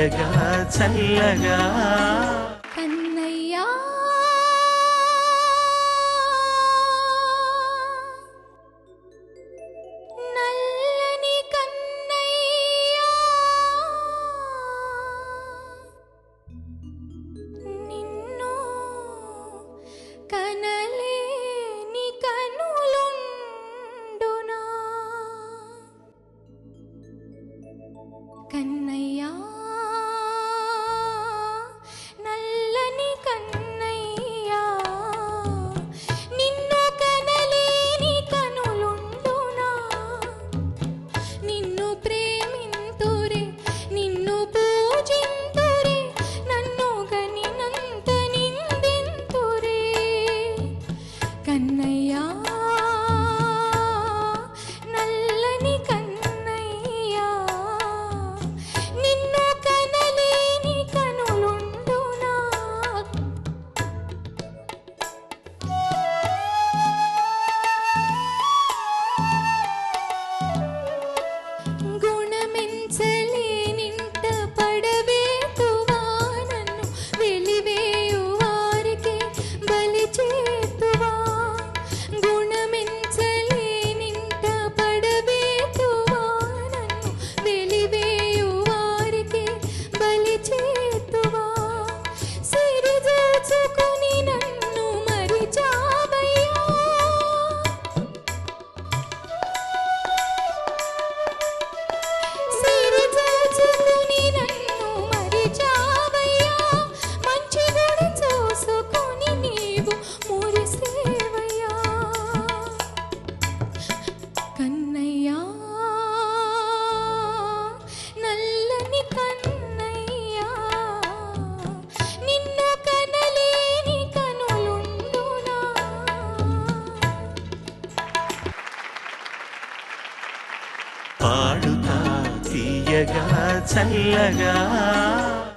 తీయగా చల్లగా. కన్నయ్యా. నల్లని preso. Good చల్లగా చల్లగా